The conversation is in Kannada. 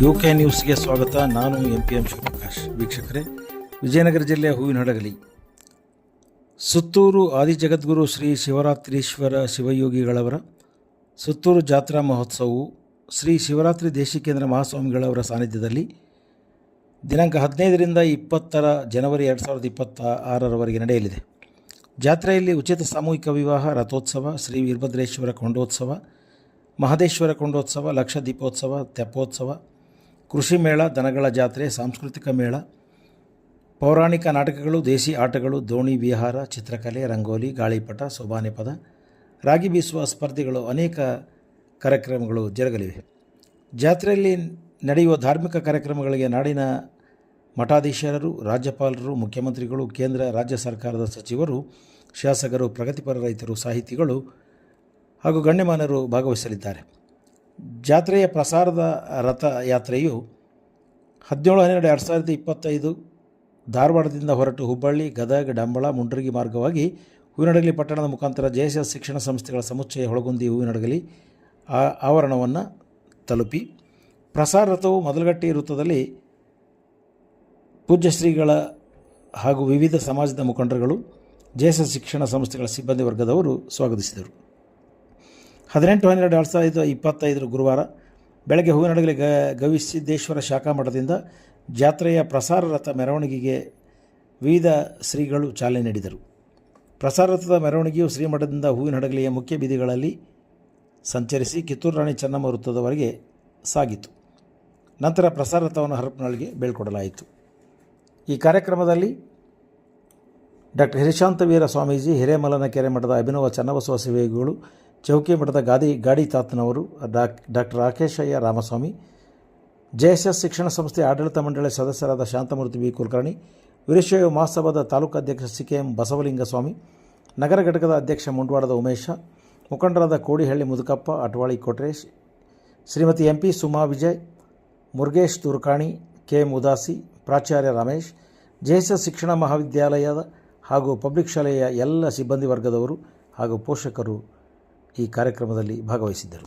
ಯು ಕೆ ನ್ಯೂಸ್ಗೆ ಸ್ವಾಗತ. ನಾನು ಎಂ ಪಿ ಎಂ ಶಿವಪ್ರಕಾಶ್. ವೀಕ್ಷಕರೇ, ವಿಜಯನಗರ ಜಿಲ್ಲೆಯ ಹೂವಿನಡಗಲಿ. ಸುತ್ತೂರು ಆದಿಜಗದ್ಗುರು ಶ್ರೀ ಶಿವರಾತ್ರೀಶ್ವರ ಶಿವಯೋಗಿಗಳವರ, ಸುತ್ತೂರು ಜಾತ್ರಾ ಮಹೋತ್ಸವವು ಶ್ರೀ ಶಿವರಾತ್ರಿ ದೇಶಿಕೇಂದ್ರ ಮಹಾಸ್ವಾಮಿಗಳವರ ಸಾನ್ನಿಧ್ಯದಲ್ಲಿ ದಿನಾಂಕ ಹದಿನೈದರಿಂದ ಇಪ್ಪತ್ತರ ಜನವರಿ ಎರಡು ಸಾವಿರದ ಇಪ್ಪತ್ತ ಆರರವರೆಗೆ ನಡೆಯಲಿದೆ. ಜಾತ್ರೆಯಲ್ಲಿ ಉಚಿತ ಸಾಮೂಹಿಕ ವಿವಾಹ, ರಥೋತ್ಸವ, ಶ್ರೀ ವೀರಭದ್ರೇಶ್ವರ ಕೊಂಡೋತ್ಸವ, ಮಹದೇಶ್ವರ ಕೊಂಡೋತ್ಸವ, ಲಕ್ಷ ದೀಪೋತ್ಸವ, ತೆಪ್ಪೋತ್ಸವ ಕೃಷಿ ಮೇಳ, ದನಗಳ ಜಾತ್ರೆ, ಸಾಂಸ್ಕೃತಿಕ ಮೇಳ, ಪೌರಾಣಿಕ ನಾಟಕಗಳು, ದೇಸಿ ಆಟಗಳು, ದೋಣಿ, ವಿಹಾರ, ಚಿತ್ರಕಲೆ, ರಂಗೋಲಿ, ಗಾಳಿಪಟ, ಸೋಬಾನೆ ಪದ, ರಾಗಿ ಬೀಸುವ ಸ್ಪರ್ಧೆಗಳು, ಅನೇಕ ಕಾರ್ಯಕ್ರಮಗಳು ಜರುಗಲಿವೆ. ಜಾತ್ರೆಯಲ್ಲಿ ನಡೆಯುವ ಧಾರ್ಮಿಕ ಕಾರ್ಯಕ್ರಮಗಳಿಗೆ ನಾಡಿನ ಮಠಾಧೀಶರು ರಾಜ್ಯಪಾಲರು, ಮುಖ್ಯಮಂತ್ರಿಗಳು, ಕೇಂದ್ರ, ರಾಜ್ಯ ಸರ್ಕಾರದ ಸಚಿವರು, ಶಾಸಕರು, ಪ್ರಗತಿಪರ ರೈತರು, ಸಾಹಿತಿಗಳು ಹಾಗೂ ಗಣ್ಯಮಾನರು ಭಾಗವಹಿಸಲಿದ್ದಾರೆ. ಜಾತ್ರೆಯ ಪ್ರಸಾರದ ರಥಯಾತ್ರೆಯು ಹದಿನೇಳು, ಹನ್ನೆರಡು, ಎರಡು ಸಾವಿರದ ಇಪ್ಪತ್ತೈದು ಧಾರವಾಡದಿಂದ ಹೊರಟು ಹುಬ್ಬಳ್ಳಿ, ಗದಗ, ಡಂಬಳ, ಮುಂಡ್ರಗಿ ಮಾರ್ಗವಾಗಿ ಹೂವಿನಡಗಲಿ ಪಟ್ಟಣದ ಮುಖಾಂತರ ಜೆಎಸ್ಎಸ್ ಶಿಕ್ಷಣ ಸಂಸ್ಥೆಗಳ ಸಮುಚ್ಚಯ ಹೊಳಗುಂದಿ ಹೂವಿನಡಗಲಿ ಆ ಆವರಣವನ್ನು ತಲುಪಿ ಪ್ರಸಾರ ರಥವು ಮೊದಲಗಟ್ಟಿ ವೃತ್ತದಲ್ಲಿ ಪೂಜ್ಯಶ್ರೀಗಳ ಹಾಗೂ ವಿವಿಧ ಸಮಾಜದ ಮುಖಂಡರುಗಳು ಜೆಎಸ್ಎಸ್ ಶಿಕ್ಷಣ ಸಂಸ್ಥೆಗಳ ಸಿಬ್ಬಂದಿ ವರ್ಗದವರು ಸ್ವಾಗತಿಸಿದರು. ಹದಿನೆಂಟು ಹನ್ನೆರಡು, ಎರಡು ಸಾವಿರದ ಇಪ್ಪತ್ತೈದರ ಗುರುವಾರ ಬೆಳಗ್ಗೆ ಹೂವಿನಡಗಲಿ ಗ, ಗವಿಸಿದ್ದೇಶ್ವರ ಶಾಖಾ ಮಠದಿಂದ ಜಾತ್ರೆಯ ಪ್ರಸಾರ ರಥ ಮೆರವಣಿಗೆಗೆ ವಿವಿಧ ಶ್ರೀಗಳು ಚಾಲನೆ ನೀಡಿದರು. ಪ್ರಸಾರ ರಥದ ಮೆರವಣಿಗೆಯು ಶ್ರೀಮಠದಿಂದ ಹೂವಿನಡಗಲಿಯ ಮುಖ್ಯ ಬೀದಿಗಳಲ್ಲಿ ಸಂಚರಿಸಿ ಕಿತ್ತೂರು ರಾಣಿ ಚೆನ್ನಮ್ಮ ವೃತ್ತದವರೆಗೆ ಸಾಗಿತು. ನಂತರ ಪ್ರಸಾರ ರಥವನ್ನು ಹರಪನಹಳ್ಳಿಗೆ ಬೀಳ್ಕೊಡಲಾಯಿತು. ಈ ಕಾರ್ಯಕ್ರಮದಲ್ಲಿ ಡಾಕ್ಟರ್ ಹಿರಿಶಾಂತ ವೀರ ಸ್ವಾಮೀಜಿ ಹಿರೇಮಲನ ಕೆರೆ ಮಠದ ಅಭಿನವ ಚನ್ನಬಸವ ಶಿವಯೋಗಿಗಳು ಚೌಕಿ ಮಠದ ಗಾದಿ ಗಾಡಿ ತಾತನವರು doc doctor Rakeshayya Ramaswamy, JSS ಶಿಕ್ಷಣ ಸಂಸ್ಥೆ ಆಡಳಿತ ಮಂಡಳಿ ಸದಸ್ಯರಾದ ಶಾಂತಮೂರ್ತಿ ವಿ. ಕುಲಕರ್ಣಿ ವೀರಶೈವ ಮಹಾಸಭಾದ ತಾಲೂಕು ಅಧ್ಯಕ್ಷ ಸಿ. ಕೆ. ಎಂ. ಬಸವಲಿಂಗಸ್ವಾಮಿ, ನಗರ ಘಟಕದ ಅಧ್ಯಕ್ಷ ಮುಂಡವಾಡದ ಉಮೇಶ, ಮುಖಂಡರಾದ Kodihalli Mudukappa, Atwali Kotresh, Shrimati M. P. Suma Vijay, Murugesh Turkani, K. M. Udasi, ಪ್ರಾಚಾರ್ಯ ರಮೇಶ್, ಜೆಎಸ್ಎಸ್ ಶಿಕ್ಷಣ ಮಹಾವಿದ್ಯಾಲಯದ ಹಾಗೂ ಪಬ್ಲಿಕ್ ಶಾಲೆಯ ಎಲ್ಲ ಸಿಬ್ಬಂದಿ ವರ್ಗದವರು ಹಾಗೂ ಪೋಷಕರು ಈ ಕಾರ್ಯಕ್ರಮದಲ್ಲಿ ಭಾಗವಹಿಸಿದ್ದರು.